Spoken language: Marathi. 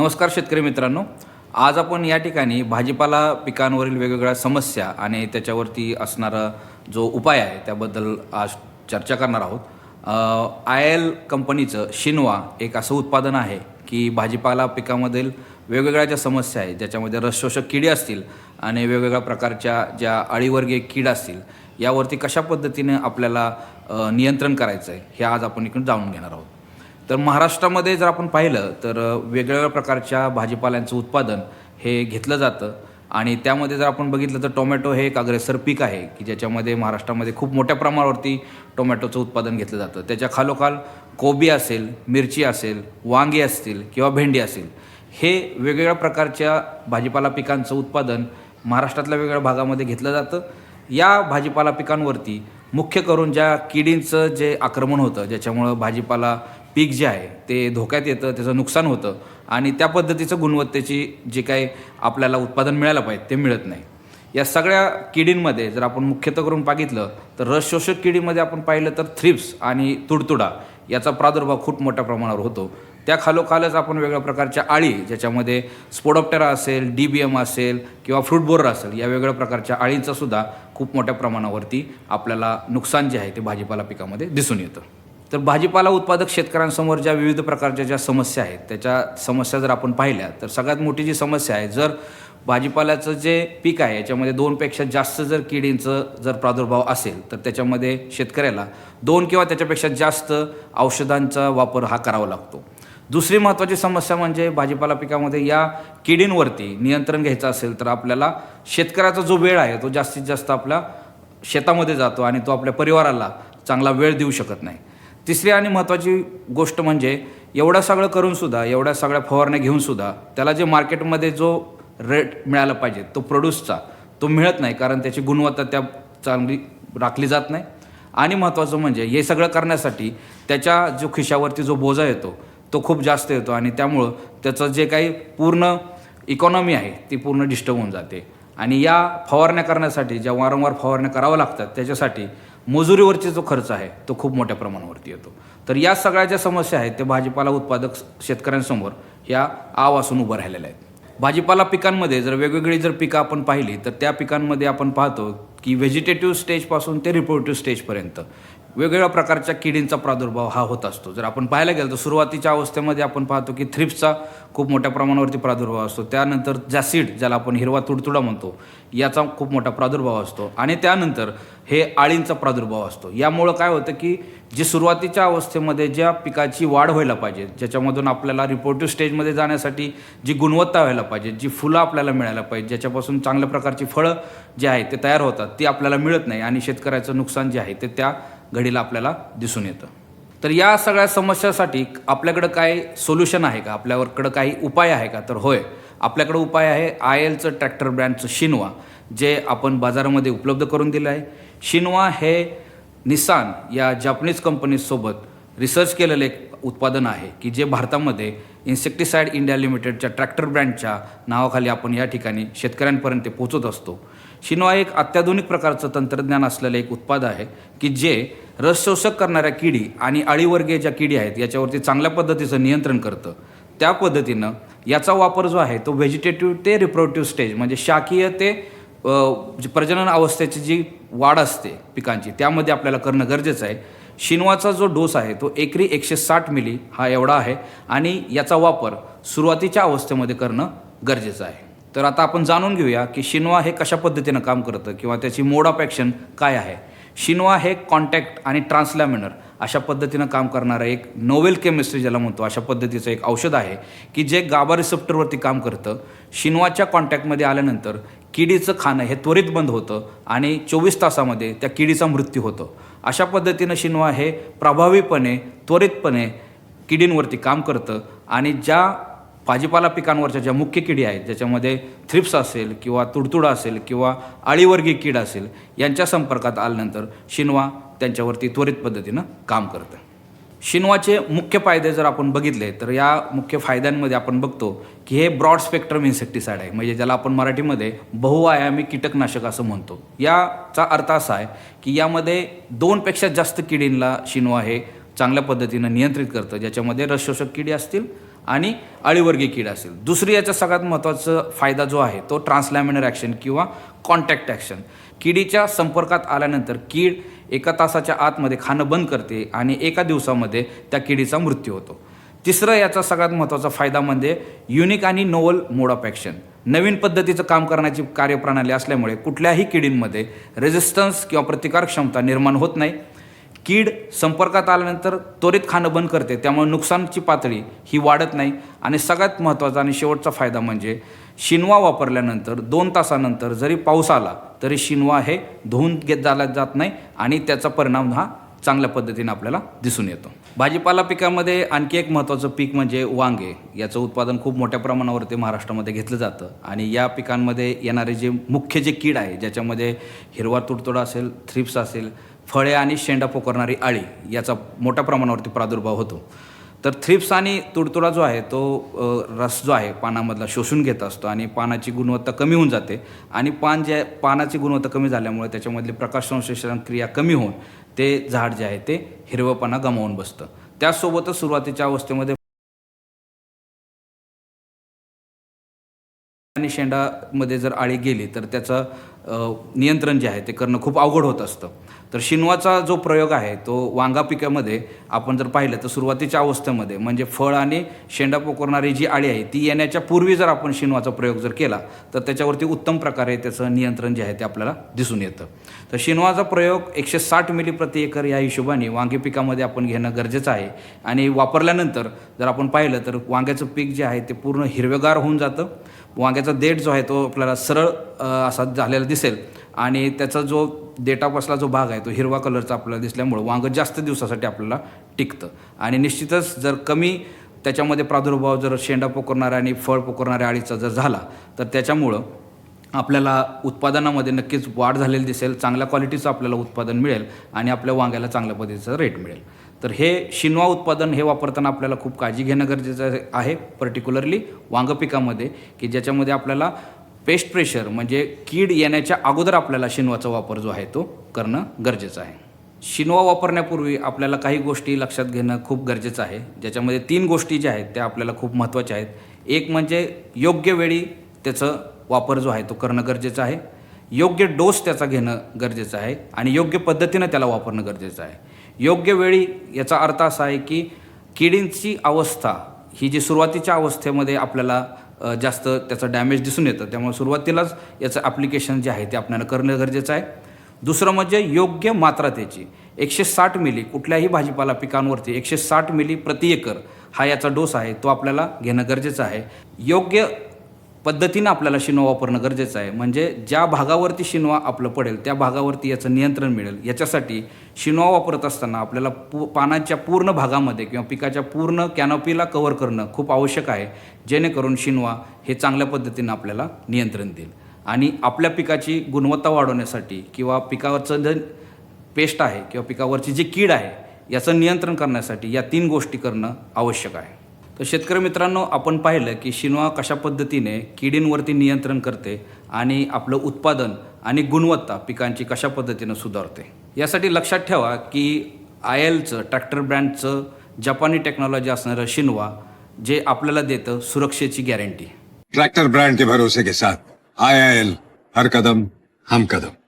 नमस्कार शेतकरी मित्रांनो. आज आपण या ठिकाणी भाजीपाला पिकांवरील वेगवेगळ्या समस्या आणि त्याच्यावरती असणारा जो उपाय आहे त्याबद्दल आज चर्चा करणार आहोत. आय एल कंपनीचं शिनवा एक असं उत्पादन आहे की भाजीपाला पिकामधील वेगवेगळ्या ज्या समस्या आहेत ज्याच्यामध्ये रसशोषक किडे असतील आणि वेगवेगळ्या प्रकारच्या ज्या अळीवर्गीय कीड असतील यावरती कशा पद्धतीने आपल्याला नियंत्रण करायचं आहे हे आज आपण इकडून जाणून घेणार आहोत. तर महाराष्ट्रामध्ये जर आपण पाहिलं तर वेगवेगळ्या प्रकारच्या भाजीपाल्यांचं उत्पादन हे घेतलं जातं. आणि त्यामध्ये जर आपण बघितलं तर टोमॅटो हे एक अग्रेसर पीक आहे की ज्याच्यामध्ये महाराष्ट्रामध्ये खूप मोठ्या प्रमाणावरती टोमॅटोचं उत्पादन घेतलं जातं. त्याच्या खालोखाल कोबी असेल मिरची असेल वांगी असतील किंवा भेंडी असेल हे वेगवेगळ्या प्रकारच्या भाजीपाला पिकांचं उत्पादन महाराष्ट्रातल्या वेगवेगळ्या भागामध्ये घेतलं जातं. या भाजीपाला पिकांवरती मुख्य करून ज्या किडींचं जे आक्रमण होतं ज्याच्यामुळं भाजीपाला पीक जे आहे ते धोक्यात येतं त्याचं नुकसान होतं आणि त्या पद्धतीचं गुणवत्तेची जे काही आपल्याला उत्पादन मिळायला पाहिजे ते मिळत नाही. या सगळ्या किडींमध्ये जर आपण मुख्यतः करून बघितलं तर रस शोषक किडीमध्ये आपण पाहिलं तर थ्रिप्स आणि तुडतुडा याचा प्रादुर्भाव खूप मोठ्या प्रमाणावर होतो. त्या खालोखालच आपण वेगळ्या प्रकारच्या आळी ज्याच्यामध्ये स्पोडोप्टेरा असेल डी बी एम असेल किंवा फ्रूट बोरर असेल या वेगळ्या प्रकारच्या आळींचं सुद्धा खूप मोठ्या प्रमाणावरती आपल्याला नुकसान जे आहे ते भाजीपाला पिकामध्ये दिसून येतं. तर भाजीपाला उत्पादक शेतकऱ्यांसमोर ज्या विविध प्रकारच्या ज्या समस्या आहेत त्याच्या समस्या जर आपण पाहिल्या तर सगळ्यात मोठी जी समस्या आहे जर भाजीपाल्याचं जे पीक आहे याच्यामध्ये दोनपेक्षा जास्त जर किडींचं जर प्रादुर्भाव असेल तर त्याच्यामध्ये शेतकऱ्याला दोन किंवा त्याच्यापेक्षा जास्त औषधांचा वापर हा करावा लागतो. दुसरी महत्त्वाची समस्या म्हणजे भाजीपाला पिकामध्ये या किडींवरती नियंत्रण घ्यायचं असेल तर आपल्याला शेतकऱ्याचा जो वेळ आहे तो जास्तीत जास्त आपल्या शेतामध्ये जातो आणि तो आपल्या परिवाराला चांगला वेळ देऊ शकत नाही. तिसरी आणि महत्त्वाची गोष्ट म्हणजे एवढं सगळं करूनसुद्धा एवढ्या सगळ्या फवारण्या घेऊनसुद्धा त्याला जे मार्केटमध्ये जो रेट मिळाला पाहिजे तो प्रोड्यूसचा तो मिळत नाही कारण त्याची गुणवत्ता त्या चांगली राखली जात नाही. आणि महत्त्वाचं म्हणजे हे सगळं करण्यासाठी त्याच्या जो खिशावरती जो बोजा येतो तो खूप जास्त येतो आणि त्यामुळं त्याचं जे काही पूर्ण इकॉनॉमी आहे ती पूर्ण डिस्टर्ब होऊन जाते. आणि या फवारण्या करण्यासाठी ज्या वारंवार फवारण्या कराव्या लागतात त्याच्यासाठी मजुरीवरची जो खर्च आहे तो खूप मोठ्या प्रमाणावरती येतो. तर या सगळ्या ज्या समस्या आहेत ते भाजीपाला उत्पादक शेतकऱ्यांसमोर ह्या आवासून उभं राहिलेल्या आहेत भाजीपाला पिकांमध्ये जर वेगवेगळी जर पिकं आपण पाहिली तर त्या पिकांमध्ये आपण पाहतो की व्हेजिटेटिव्ह स्टेजपासून ते रिप्रोडक्टिव्ह स्टेजपर्यंत वेगवेगळ्या प्रकारच्या किडींचा प्रादुर्भाव हा होत असतो. जर आपण पाहायला गेलं तर सुरुवातीच्या अवस्थेमध्ये आपण पाहतो की थ्रिप्सचा खूप मोठ्या प्रमाणावरती प्रादुर्भाव असतो. त्यानंतर जॅसिड ज्याला आपण हिरवा तुडतुडा म्हणतो याचा खूप मोठा प्रादुर्भाव असतो. आणि त्यानंतर हे आळींचा प्रादुर्भाव असतो. यामुळं काय होतं की जे सुरुवातीच्या अवस्थेमध्ये ज्या पिकाची वाढ व्हायला पाहिजे ज्याच्यामधून आपल्याला रिपोर्टिव्ह स्टेजमध्ये जाण्यासाठी जी गुणवत्ता व्हायला पाहिजे जी फुलं आपल्याला मिळायला पाहिजे ज्याच्यापासून चांगल्या प्रकारची फळं जे आहेत ते तयार होतात ती आपल्याला मिळत नाही आणि शेतकऱ्याचं नुकसान जे आहे ते त्या घडीला आपल्याला दिसून येतं. तर या सगळ्या समस्यासाठी आपल्याकडं काय सोल्युशन आहे का? आपल्याकडं काही उपाय आहे का? तर होय आपल्याकडं उपाय आहे आय एलचं ट्रॅक्टर ब्रँडचं शिनवा जे आपण बाजारामध्ये उपलब्ध करून दिलं आहे शिनवा हे निसान या जपानीज कंपनीसोबत रिसर्च केलेलं एक उत्पादन आहे की जे भारतामध्ये इन्सेक्टिसाइड इंडिया लिमिटेडच्या ट्रॅक्टर ब्रँडच्या नावाखाली आपण या ठिकाणी शेतकऱ्यांपर्यंत पोहोचत पोचत असतो. शिनवा एक अत्याधुनिक प्रकारचं तंत्रज्ञान असलेलं एक उत्पाद आहे की जे रस शोषक करणाऱ्या किडी आणि अळीवर्गीय ज्या किडी आहेत याच्यावरती चांगल्या पद्धतीचं नियंत्रण करतं. त्या पद्धतीनं याचा वापर जो आहे तो व्हेजिटेटिव्ह ते रिप्रोडक्टिव्ह स्टेज म्हणजे शाकीय ते प्रजनन अवस्थेची जी वाढ असते पिकांची त्यामध्ये आपल्याला करणं गरजेचं आहे. शिनवाचा जो डोस आहे तो एकरी एकशे साठ मिली हा एवढा आहे आणि याचा वापर सुरुवातीच्या अवस्थेमध्ये करणं गरजेचं आहे. तर आता आपण जाणून घेऊया की शिनवा हे कशा पद्धतीनं काम करतं किंवा त्याची मोड ऑफ ॲक्शन काय आहे. शिनवा हे कॉन्टॅक्ट आणि ट्रान्सलॅमिनर अशा पद्धतीनं काम करणारं एक नोवेल केमिस्ट्री ज्याला म्हणतो अशा पद्धतीचं एक औषध आहे की जे गाबा रिसेप्टरवरती काम करतं. शिनवाच्या कॉन्टॅक्टमध्ये आल्यानंतर किडीचं खाणं हे त्वरित बंद होतं आणि चोवीस तासामध्ये त्या किडीचा मृत्यू होतो. अशा पद्धतीनं शिनवा हे प्रभावीपणे त्वरितपणे किडींवरती काम करतं आणि ज्या भाजीपाला पिकांवरच्या ज्या मुख्य किडी आहेत ज्याच्यामध्ये थ्रिप्स असेल किंवा तुडतुडा असेल किंवा अळीवर्गीय कीड असेल यांच्या संपर्कात आल्यानंतर शिनवा त्यांच्यावरती त्वरित पद्धतीनं काम करतं. शिनवाचे मुख्य फायदे जर आपण बघितले तर या मुख्य फायद्यांमध्ये आपण बघतो की हे ब्रॉड स्पेक्ट्रम इन्सेक्टिसाइड आहे म्हणजे ज्याला आपण मराठीमध्ये बहुआयामी कीटकनाशक असं म्हणतो. याचा अर्थ असा आहे की यामध्ये दोनपेक्षा जास्त किडींना शिनवा हे चांगल्या पद्धतीनं नियंत्रित करतं ज्याच्यामध्ये रसशोषक किडी असतील आणि अळीवर्गीय कीड असेल. दुसरी याचा सगळ्यात महत्त्वाचा फायदा जो आहे तो ट्रान्सलॅमिनर ॲक्शन किंवा कॉन्टॅक्ट ॲक्शन किडीच्या संपर्कात आल्यानंतर कीड एका तासाच्या आतमध्ये खाणं बंद करते आणि एका दिवसामध्ये त्या किडीचा मृत्यू होतो. तिसरं याचा सगळ्यात महत्त्वाचा फायदा म्हणजे युनिक आणि नोवल मोड ऑफ ॲक्शन नवीन पद्धतीचं काम करण्याची कार्यप्रणाली असल्यामुळे कुठल्याही किडींमध्ये रेझिस्टन्स किंवा प्रतिकार क्षमता निर्माण होत नाही. कीड संपर्कात आल्यानंतर त्वरित खाणं बंद करते. त्यामुळे नुकसानची पातळी ही वाढत नाही. आणि सगळ्यात महत्त्वाचा आणि शेवटचा फायदा म्हणजे शिनवा वापरल्यानंतर दोन तासानंतर जरी पाऊस आला तरी शिनवा हे धुवून घेत झाला जात नाही आणि त्याचा परिणाम हा चांगल्या पद्धतीने आपल्याला दिसून येतो. भाजीपाला पिकामध्ये आणखी एक महत्त्वाचं पीक म्हणजे वांगे. याचं उत्पादन खूप मोठ्या प्रमाणावरती महाराष्ट्रामध्ये घेतलं जातं. आणि या पिकांमध्ये येणारे जे मुख्य जे कीड आहे ज्याच्यामध्ये हिरवा तुडतुडा असेल थ्रिप्स असेल फळे आणि शेंडा पोकरणारी आळी याचा मोठ्या प्रमाणावरती प्रादुर्भाव होतो. तर थ्रिप्स आणि तुडतुडा जो आहे तो रस जो आहे पानामधला शोषून घेत असतो आणि पानाची गुणवत्ता कमी होऊन जाते आणि पान जे पानाची गुणवत्ता कमी झाल्यामुळे त्याच्यामधली प्रकाश संश्लेषण क्रिया कमी होऊन ते झाड जे आहे ते हिरवंपणा गमावून बसतं. त्याचसोबतच सुरुवातीच्या अवस्थेमध्ये आणि शेंडामध्ये जर आळी गेली तर त्याचं नियंत्रण जे आहे ते करणं खूप अवघड होत असतं. तर शिनवाचा जो प्रयोग आहे तो वांगा पिकामध्ये आपण जर पाहिलं तर सुरुवातीच्या अवस्थेमध्ये म्हणजे फळ आणि शेंडा पोकरणारी जी आळी आहे ती येण्याच्या पूर्वी जर आपण शिनवाचा प्रयोग जर केला तर त्याच्यावरती उत्तम प्रकारे त्याचं नियंत्रण जे आहे ते आपल्याला दिसून येतं. तर शिनवाचा प्रयोग एकशे साठ मिली प्रति एकर या हिशोबाने वांगे पिकामध्ये आपण घेणं गरजेचं आहे. आणि वापरल्यानंतर जर आपण पाहिलं तर वांग्याचं पीक जे आहे ते पूर्ण हिरवेगार होऊन जातं. वांग्याचा देठ जो आहे तो आपल्याला सरळ असा झालेला दिसेल. आणि त्याचा जो देटापासला जो भाग आहे तो हिरवा कलरचा आपल्याला दिसल्यामुळं वांगं जास्त दिवसासाठी आपल्याला टिकतं. आणि निश्चितच जर कमी त्याच्यामध्ये प्रादुर्भाव जर शेंडा पोकरणारा आणि फळ पोकरणाऱ्या आळीचा जर झाला तर त्याच्यामुळं आपल्याला उत्पादनामध्ये नक्कीच वाढ झालेली दिसेल चांगल्या क्वालिटीचं आपल्याला उत्पादन मिळेल आणि आपल्या वांग्याला चांगल्या पद्धतीचा रेट मिळेल. तर हे शिनवा उत्पादन हे वापरताना आपल्याला खूप काळजी घेणं गरजेचं आहे पर्टिक्युलरली वांग पिकामध्ये की ज्याच्यामध्ये आपल्याला पेस्ट प्रेशर म्हणजे कीड येण्याच्या अगोदर आपल्याला शिनवाचा वापर जो आहे तो करणं गरजेचं आहे. शिनवा वापरण्यापूर्वी आपल्याला काही गोष्टी लक्षात घेणं खूप गरजेचं आहे. ज्याच्यामध्ये तीन गोष्टी ज्या आहेत त्या आपल्याला खूप महत्त्वाच्या आहेत. एक म्हणजे योग्य वेळी त्याचं वापर जो आहे तो करणं गरजेचं आहे. योग्य डोस त्याचा घेणं गरजेचं आहे आणि योग्य पद्धतीनं त्याला वापरणं गरजेचं आहे. योग्य वेळी याचा अर्थ असा आहे की किडींची अवस्था ही जी सुरुवातीच्या अवस्थेमध्ये आपल्याला जास्त त्याचं डॅमेज दिसून येतं त्यामुळे सुरुवातीलाच याचं ॲप्लिकेशन जे आहे ते आपल्याला करणं गरजेचं आहे. दुसरं म्हणजे योग्य मात्रा त्याची एकशे साठ मिली कुठल्याही भाजीपाला पिकांवरती एकशे साठ मिली प्रति एकर हा याचा डोस आहे तो आपल्याला घेणं गरजेचं आहे. योग्य पद्धतीनं आपल्याला शिनवा वापरणं गरजेचं आहे. म्हणजे ज्या भागावरती शिनवा आपलं पडेल त्या भागावरती याचं नियंत्रण मिळेल. याच्यासाठी शिनवा वापरत असताना आपल्याला पू पानाच्या पूर्ण भागामध्ये किंवा पिकाच्या पूर्ण कॅनॉपीला कव्हर करणं खूप आवश्यक आहे. जेणेकरून शिनवा हे चांगल्या पद्धतीनं आपल्याला नियंत्रण देईल. आणि आपल्या पिकाची गुणवत्ता वाढवण्यासाठी किंवा पिकावरचं जे पेस्ट आहे किंवा पिकावरची जी कीड आहे याचं नियंत्रण करण्यासाठी या तीन गोष्टी करणं आवश्यक आहे. तर शेतकरी मित्रांनो आपण पाहिलं की शिनवा कशा पद्धतीने किडींवरती नियंत्रण करते आणि आपलं उत्पादन आणि गुणवत्ता पिकांची कशा पद्धतीनं सुधारते. यासाठी लक्षात ठेवा की आय एलचं ट्रॅक्टर ब्रँडचं जपानी टेक्नॉलॉजी असणारं शिनवा जे आपल्याला देतं सुरक्षेची गॅरंटी. ट्रैक्टर ब्रांड के भरोसे के साथ आईआईएल हर कदम हम कदम.